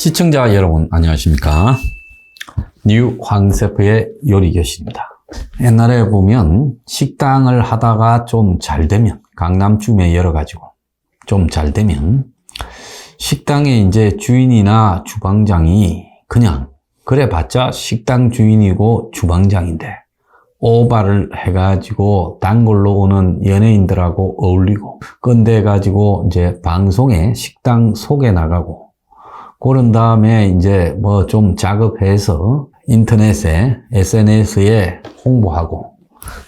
시청자 여러분 안녕하십니까? 뉴 황세프의 요리교실입니다. 옛날에 보면 식당을 하다가 좀 잘 되면 강남쯤에 여러 가지고 좀 잘 되면 식당의 이제 주인이나 주방장이 그냥 그래 봤자 식당 주인이고 주방장인데 오바를 해가지고 단골로 오는 연예인들하고 어울리고 건대 가지고 이제 방송에 식당 소개 나가고 그런 다음에 이제 뭐 좀 작업해서 인터넷에 SNS에 홍보하고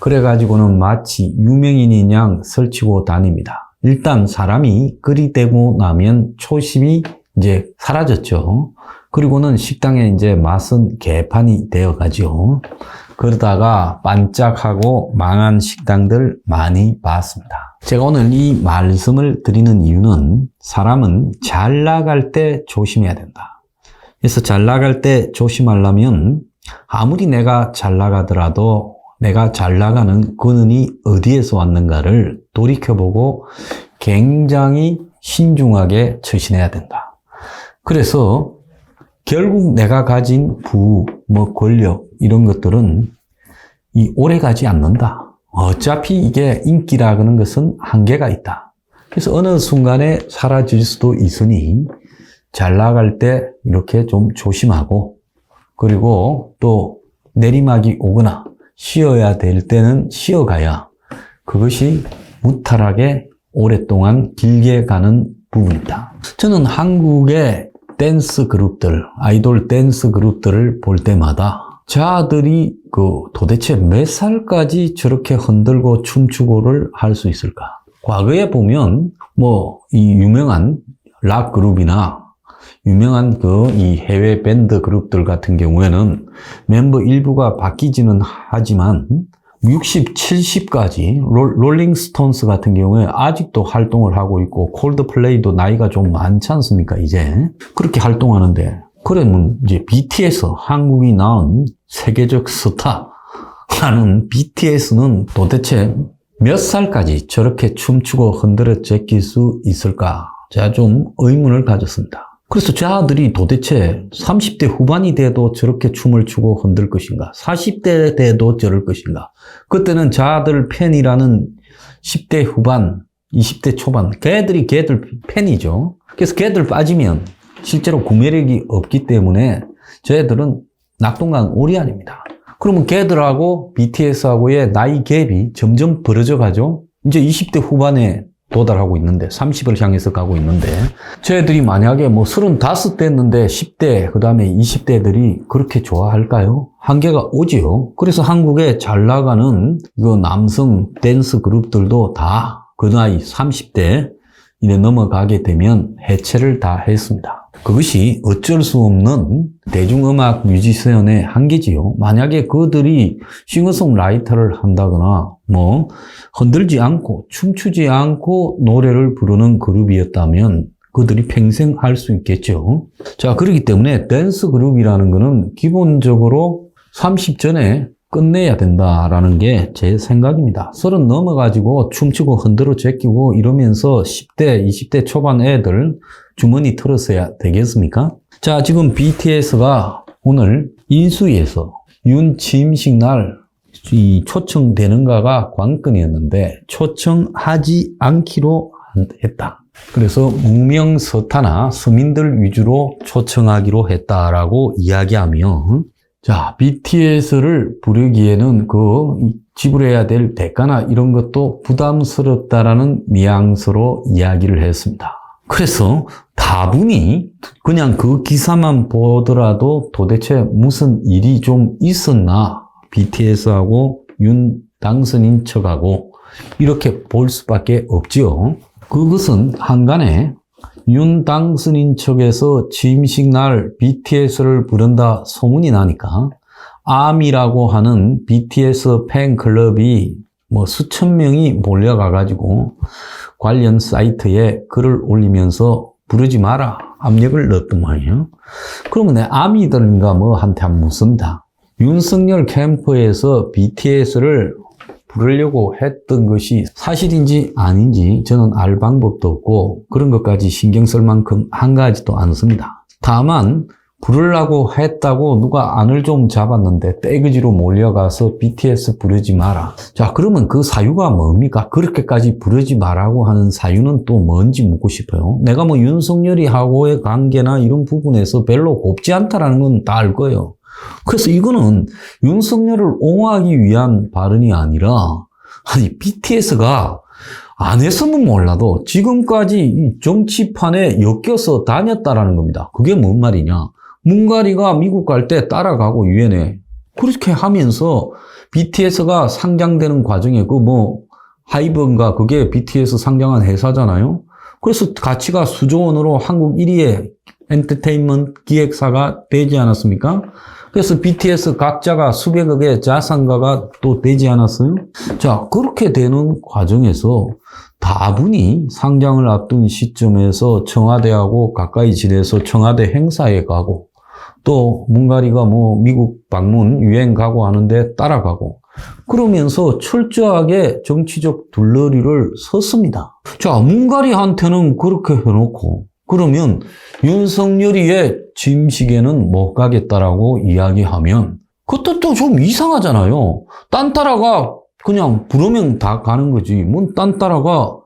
그래가지고는 마치 유명인인 양 설치고 다닙니다. 일단 사람이 끓이 되고 나면 초심이 이제 사라졌죠. 그리고는 식당에 이제 맛은 개판이 되어가죠. 그러다가 반짝하고 망한 식당들 많이 봤습니다. 제가 오늘 이 말씀을 드리는 이유는 사람은 잘 나갈 때 조심해야 된다. 그래서 잘 나갈 때 조심하려면 아무리 내가 잘 나가더라도 내가 잘 나가는 근원이 어디에서 왔는가를 돌이켜보고 굉장히 신중하게 처신해야 된다. 그래서 결국 내가 가진 부, 뭐 권력 이런 것들은 이 오래 가지 않는다. 어차피 이게 인기라 그는 것은 한계가 있다. 그래서 어느 순간에 사라질 수도 있으니 잘 나갈 때 이렇게 좀 조심하고 그리고 또 내리막이 오거나 쉬어야 될 때는 쉬어가야 그것이 무탈하게 오랫동안 길게 가는 부분이다. 저는 한국의 댄스 그룹들, 아이돌 댄스 그룹들을 볼 때마다 자들이 그 도대체 몇 살까지 저렇게 흔들고 춤추고를 할 수 있을까? 과거에 보면 뭐 이 유명한 락 그룹이나 유명한 그 이 해외 밴드 그룹들 같은 경우에는 멤버 일부가 바뀌지는 하지만 60, 70까지 롤링 스톤스 같은 경우에 아직도 활동을 하고 있고 콜드플레이도 나이가 좀 많지 않습니까 이제 그렇게 활동하는데 그러면 이제 BTS 한국이 낳은 세계적 스타라는 BTS는 도대체 몇 살까지 저렇게 춤추고 흔들어 제낄 수 있을까 제가 좀 의문을 가졌습니다. 그래서 저아들이 도대체 30대 후반이 돼도 저렇게 춤을 추고 흔들 것인가? 40대 돼도 저럴 것인가? 그때는 저아들 팬이라는 10대 후반, 20대 초반, 걔들이 걔들 팬이죠. 그래서 걔들 빠지면 실제로 구매력이 없기 때문에 저 애들은 낙동강 오리 아닙니다. 그러면 걔들하고 BTS하고의 나이 갭이 점점 벌어져 가죠. 이제 20대 후반에 도달하고 있는데 30을 향해서 가고 있는데 저희들이 만약에 뭐 35 됐는데 10대 그다음에 20대들이 그렇게 좋아할까요? 한계가 오지요. 그래서 한국에 잘 나가는 이거 남성 댄스 그룹들도 다 그 나이 30대 이래 넘어가게 되면 해체를 다 했습니다. 그것이 어쩔 수 없는 대중음악 뮤지션의 한계지요. 만약에 그들이 싱어송라이터를 한다거나 뭐 흔들지 않고 춤추지 않고 노래를 부르는 그룹이었다면 그들이 평생 할 수 있겠죠. 자, 그렇기 때문에 댄스 그룹이라는 것은 기본적으로 30 전에 끝내야 된다라는 게 제 생각입니다. 서른 넘어가지고 춤추고 흔들어 제끼고 이러면서 10대, 20대 초반 애들 주머니 털었어야 되겠습니까? 자, 지금 BTS가 오늘 인수위에서 윤침식 날 이 초청되는가가 관건이었는데 초청하지 않기로 했다. 그래서 무명서타나 서민들 위주로 초청하기로 했다라고 이야기하며 자, BTS를 부르기에는 그 지불해야 될 대가나 이런 것도 부담스럽다라는 뉘앙스로 이야기를 했습니다. 그래서 다분히 그냥 그 기사만 보더라도 도대체 무슨 일이 좀 있었나 BTS하고 윤 당선인 척하고 이렇게 볼 수밖에 없지요. 그것은 한간에 윤 당선인 측에서 취임식 날 BTS를 부른다 소문이 나니까 암이라고 하는 BTS 팬클럽이 뭐 수천 명이 몰려가가지고 관련 사이트에 글을 올리면서 부르지 마라 압력을 넣었단 말이에요. 그러면 내 암이든가 뭐한테 안 묻습니다. 윤석열 캠프에서 BTS를 부르려고 했던 것이 사실인지 아닌지 저는 알 방법도 없고 그런 것까지 신경 쓸 만큼 한가하지도 않습니다. 다만 부르려고 했다고 누가 안을 좀 잡았는데 떼그지로 몰려가서 BTS 부르지 마라. 자, 그러면 그 사유가 뭡니까? 그렇게까지 부르지 말라고 하는 사유는 또 뭔지 묻고 싶어요. 내가 뭐 윤석열이 하고의 관계나 이런 부분에서 별로 곱지 않다라는 건 다 알 거예요. 그래서 이거는 윤석열을 옹호하기 위한 발언이 아니라 아니 BTS가 안 했으면 몰라도 지금까지 이 정치판에 엮여서 다녔다라는 겁니다. 그게 뭔 말이냐? 문가리가 미국 갈 때 따라가고 유엔에 그렇게 하면서 BTS가 상장되는 과정에 그 뭐 하이브인가 그게 BTS 상장한 회사잖아요. 그래서 가치가 수조 원으로 한국 1위의 엔터테인먼트 기획사가 되지 않았습니까? 그래서 BTS 각자가 수백억의 자산가가 또 되지 않았어요? 자, 그렇게 되는 과정에서 다분히 상장을 앞둔 시점에서 청와대하고 가까이 지내서 청와대 행사에 가고 또 문가리가 뭐 미국 방문 유행 가고 하는데 따라가고 그러면서 철저하게 정치적 둘러리를 섰습니다. 자, 문가리한테는 그렇게 해놓고 그러면 윤석열이의 짐식에는 못 가겠다라고 이야기하면 그것도 좀 이상하잖아요. 딴 따라가 그냥 부르면 다 가는 거지. 뭔 딴 따라가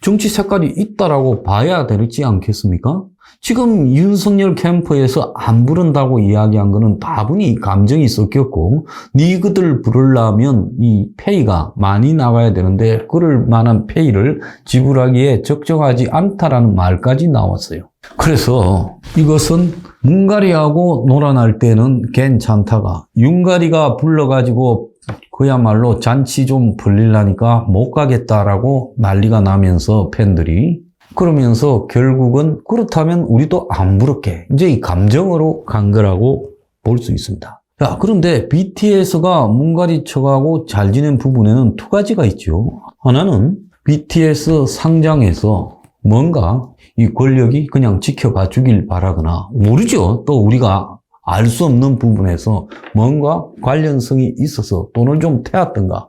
정치 색깔이 있다라고 봐야 되지 않겠습니까? 지금 윤석열 캠프에서 안 부른다고 이야기한 거는 다분히 감정이 섞였고 니그들 부르려면 이 페이가 많이 나와야 되는데 그럴 만한 페이를 지불하기에 적정하지 않다라는 말까지 나왔어요. 그래서 이것은 문가리하고 놀아날 때는 괜찮다가 윤가리가 불러가지고 그야말로 잔치 좀 벌리려니까 못 가겠다라고 난리가 나면서 팬들이 그러면서 결국은 그렇다면 우리도 안 부를게. 이제 이 감정으로 간 거라고 볼 수 있습니다. 자, 그런데 BTS가 문가리 쳐가고 잘 지낸 부분에는 두 가지가 있죠. 하나는 BTS 상장에서 뭔가 이 권력이 그냥 지켜봐 주길 바라거나 모르죠. 또 우리가 알 수 없는 부분에서 뭔가 관련성이 있어서 돈을 좀 태웠던가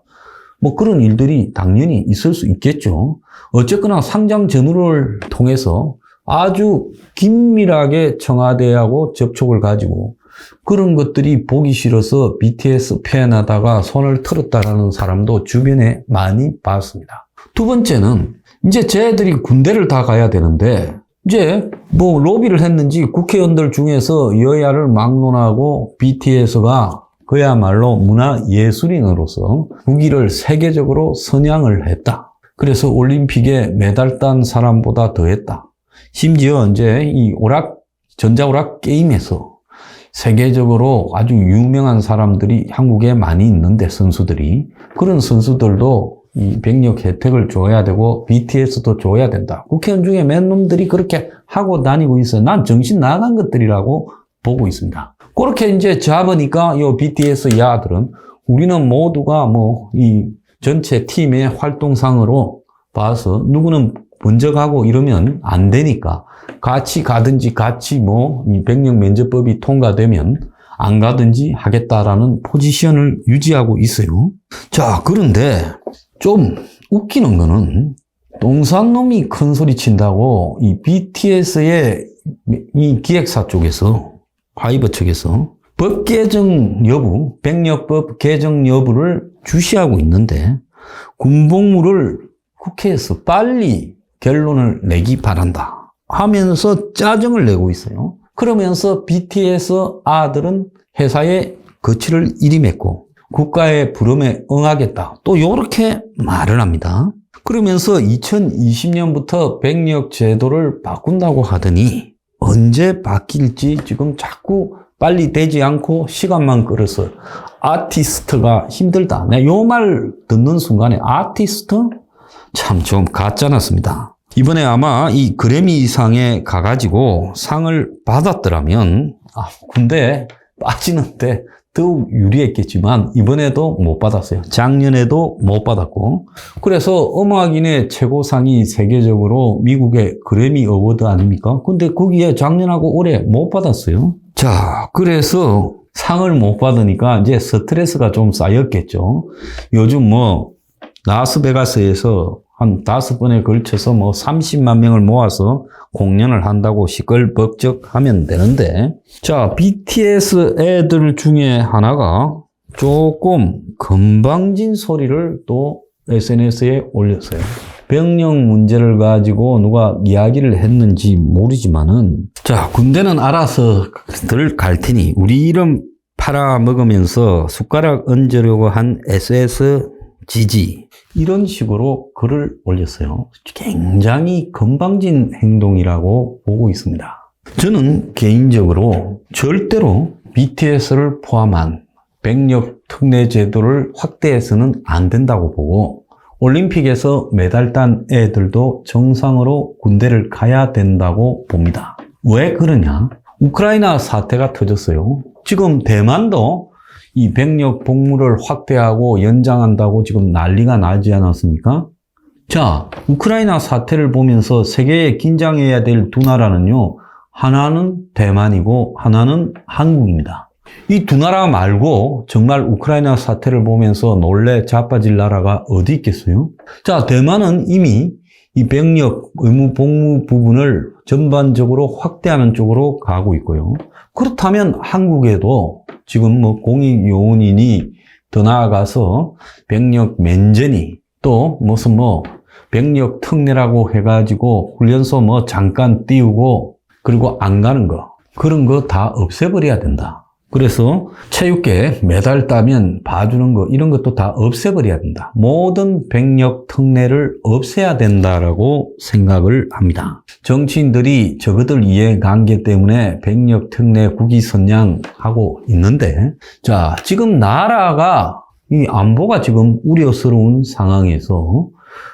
뭐 그런 일들이 당연히 있을 수 있겠죠. 어쨌거나 상장 전후를 통해서 아주 긴밀하게 청와대하고 접촉을 가지고 그런 것들이 보기 싫어서 BTS 팬하다가 손을 틀었다라는 사람도 주변에 많이 봤습니다. 두 번째는 이제 쟤들이 군대를 다 가야 되는데 이제 뭐 로비를 했는지 국회의원들 중에서 여야를 막론하고 BTS가 그야말로 문화 예술인으로서 국위를 세계적으로 선양을 했다. 그래서 올림픽에 메달 딴 사람보다 더했다. 심지어 이제 이 오락, 전자오락 게임에서 세계적으로 아주 유명한 사람들이 한국에 많이 있는데 선수들이 그런 선수들도 이 병력 혜택을 줘야 되고 BTS도 줘야 된다. 국회의원 중에 몇 놈들이 그렇게 하고 다니고 있어요. 난 정신 나간 것들이라고 보고 있습니다. 그렇게 이제 잡으니까 요 BTS 야들은 우리는 모두가 뭐 이 전체 팀의 활동상으로 봐서 누구는 먼저 가고 이러면 안 되니까 같이 가든지 같이 뭐이 병력 면제법이 통과되면 안 가든지 하겠다라는 포지션을 유지하고 있어요. 자, 그런데 좀 웃기는 거는 동산놈이 큰 소리 친다고 이 BTS의 이 기획사 쪽에서 하이버 측에서 법 개정 여부, 백력법 개정 여부를 주시하고 있는데 군복무를 국회에서 빨리 결론을 내기 바란다 하면서 짜증을 내고 있어요. 그러면서 BTS 아들은 회사에 거취를 일임했고 국가의 부름에 응하겠다. 또 이렇게 말을 합니다. 그러면서 2020년부터 백력 제도를 바꾼다고 하더니 언제 바뀔지 지금 자꾸 빨리 되지 않고 시간만 끌어서 아티스트가 힘들다. 내가 요 말 듣는 순간에 아티스트? 참 좀 가짜 났습니다. 이번에 아마 이 그래미상에 가가지고 상을 받았더라면 아, 군대 빠지는데 더욱 유리했겠지만 이번에도 못 받았어요. 작년에도 못 받았고 그래서 음악인의 최고상이 세계적으로 미국의 그래미 어워드 아닙니까? 근데 거기에 작년하고 올해 못 받았어요. 자, 그래서 상을 못 받으니까 이제 스트레스가 좀 쌓였겠죠. 요즘 뭐 라스베가스에서 한 다섯 번에 걸쳐서 뭐 30만 명을 모아서 공연을 한다고 시끌벅적 하면 되는데, 자, BTS 애들 중에 하나가 조금 건방진 소리를 또 SNS에 올렸어요. 병력 문제를 가지고 누가 이야기를 했는지 모르지만은, 자, 군대는 알아서 들갈 테니, 우리 이름 팔아먹으면서 숟가락 얹으려고 한 SS 지지. 이런 식으로 글을 올렸어요. 굉장히 건방진 행동이라고 보고 있습니다. 저는 개인적으로 절대로 BTS를 포함한 백력 특례 제도를 확대해서는 안 된다고 보고 올림픽에서 메달 딴 애들도 정상으로 군대를 가야 된다고 봅니다. 왜 그러냐? 우크라이나 사태가 터졌어요. 지금 대만도 이 백력 복무를 확대하고 연장한다고 지금 난리가 나지 않았습니까? 자, 우크라이나 사태를 보면서 세계에 긴장해야 될 두 나라는요, 하나는 대만이고 하나는 한국입니다. 이 두 나라 말고 정말 우크라이나 사태를 보면서 놀래 자빠질 나라가 어디 있겠어요? 자, 대만은 이미 이 병력 의무 복무 부분을 전반적으로 확대하는 쪽으로 가고 있고요. 그렇다면 한국에도 지금 뭐 공익 요원이니 더 나아가서 병력 면제니 또 무슨 뭐 병력 특례라고 해가지고 훈련소 뭐 잠깐 띄우고 그리고 안 가는 거 그런 거 다 없애버려야 된다. 그래서 체육계 메달 따면 봐주는 거 이런 것도 다 없애버려야 된다. 모든 병력 특례를 없애야 된다라고 생각을 합니다. 정치인들이 저것들 이해관계 때문에 병력 특례 국위 선양하고 있는데 자 지금 나라가 이 안보가 지금 우려스러운 상황에서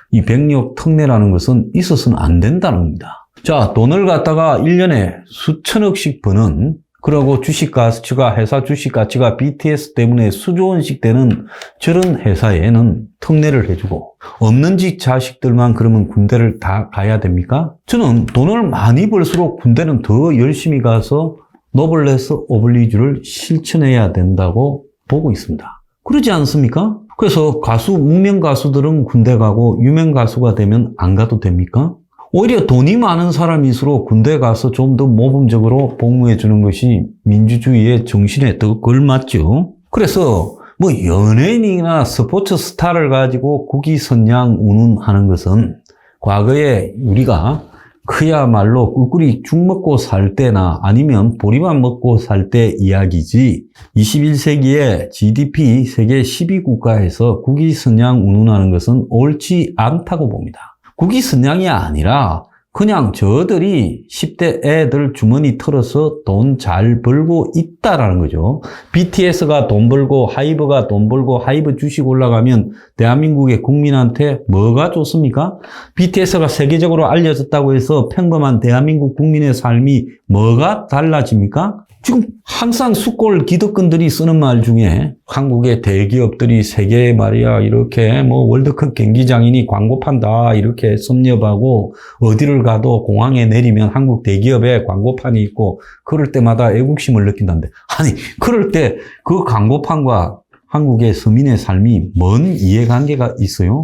이 병력 특례라는 것은 있어서는 안 된다는 겁니다. 자 돈을 갖다가 1년에 수천억씩 버는 그리고 주식 가치가 회사 주식 가치가 BTS 때문에 수조원씩 되는 저런 회사에는 특례를 해주고 없는 집 자식들만 그러면 군대를 다 가야 됩니까? 저는 돈을 많이 벌수록 군대는 더 열심히 가서 노블레스 오블리주를 실천해야 된다고 보고 있습니다. 그러지 않습니까? 그래서 가수, 무명 가수들은 군대 가고 유명 가수가 되면 안 가도 됩니까? 오히려 돈이 많은 사람일수록 군대 가서 좀 더 모범적으로 복무해 주는 것이 민주주의의 정신에 더 걸맞죠. 그래서 뭐 연예인이나 스포츠 스타를 가지고 국위 선양 운운하는 것은 과거에 우리가 그야말로 꿀꿀이 죽 먹고 살 때나 아니면 보리밥 먹고 살 때 이야기지 21세기에 GDP 세계 12국가에서 국위 선양 운운하는 것은 옳지 않다고 봅니다. 국위 선양이 아니라 그냥 저들이 10대 애들 주머니 털어서 돈 잘 벌고 있다라는 거죠. BTS가 돈 벌고 하이브가 돈 벌고 하이브 주식 올라가면 대한민국의 국민한테 뭐가 좋습니까? BTS가 세계적으로 알려졌다고 해서 평범한 대한민국 국민의 삶이 뭐가 달라집니까? 지금 항상 숙골 기득권들이 쓰는 말 중에 한국의 대기업들이 세계에 말이야 이렇게 뭐 월드컵 경기장이니 광고 판다 이렇게 섭렵하고 어디를 가도 공항에 내리면 한국 대기업에 광고판이 있고 그럴 때마다 애국심을 느낀다는데 아니 그럴 때 그 광고판과 한국의 서민의 삶이 뭔 이해관계가 있어요?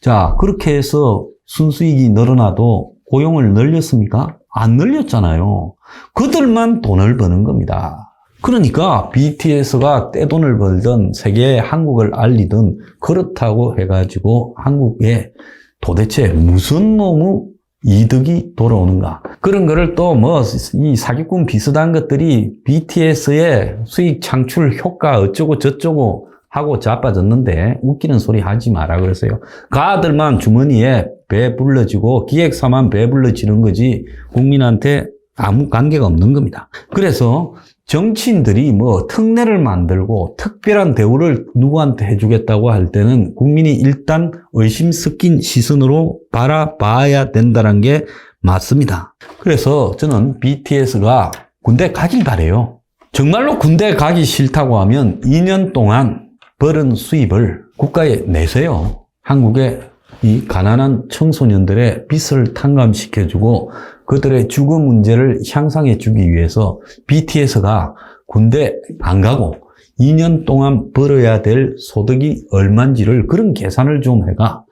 자 그렇게 해서 순수익이 늘어나도 고용을 늘렸습니까? 안 늘렸잖아요. 그들만 돈을 버는 겁니다. 그러니까 BTS가 떼돈을 벌든 세계에 한국을 알리든 그렇다고 해가지고 한국에 도대체 무슨 놈의 이득이 돌아오는가. 그런 거를 또 뭐 이 사기꾼 비슷한 것들이 BTS의 수익 창출 효과 어쩌고 저쩌고 하고 자빠졌는데 웃기는 소리 하지 마라 그랬어요. 가들만 주머니에 배 불러지고 기획사만 배 불러지는 거지 국민한테 아무 관계가 없는 겁니다. 그래서 정치인들이 뭐 특례를 만들고 특별한 대우를 누구한테 해주겠다고 할 때는 국민이 일단 의심 섞인 시선으로 바라봐야 된다는 게 맞습니다. 그래서 저는 BTS가 군대 가길 바래요. 정말로 군대 가기 싫다고 하면 2년 동안 벌은 수입을 국가에 내세요. 한국의 이 가난한 청소년들의 빚을 탕감시켜주고 그들의 주거 문제를 향상해 주기 위해서 BTS가 군대 안 가고 2년 동안 벌어야 될 소득이 얼만지를 그런 계산을 좀 해가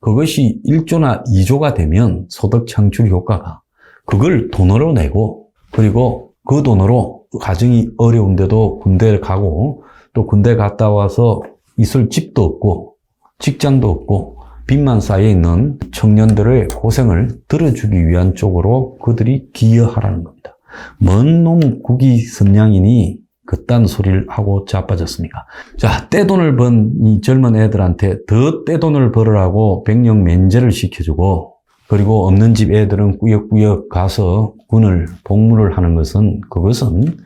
그것이 1조나 2조가 되면 소득 창출 효과가 그걸 돈으로 내고 그리고 그 돈으로 가정이 어려운데도 군대를 가고 또 군대 갔다 와서 있을 집도 없고 직장도 없고 빚만 쌓여 있는 청년들의 고생을 들어주기 위한 쪽으로 그들이 기여하라는 겁니다. 먼 놈 국위 선량이니 그딴 소리를 하고 자빠졌습니까? 자, 떼돈을 번 이 젊은 애들한테 더 떼돈을 벌으라고 백령 면제를 시켜주고 그리고 없는 집 애들은 꾸역꾸역 가서 군을 복무를 하는 것은 그것은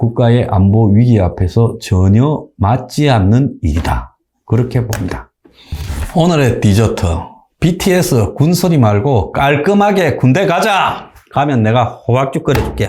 국가의 안보 위기 앞에서 전혀 맞지 않는 일이다. 그렇게 봅니다. 오늘의 디저트. BTS 군소리 말고 깔끔하게 군대 가자! 가면 내가 호박죽 끓여줄게.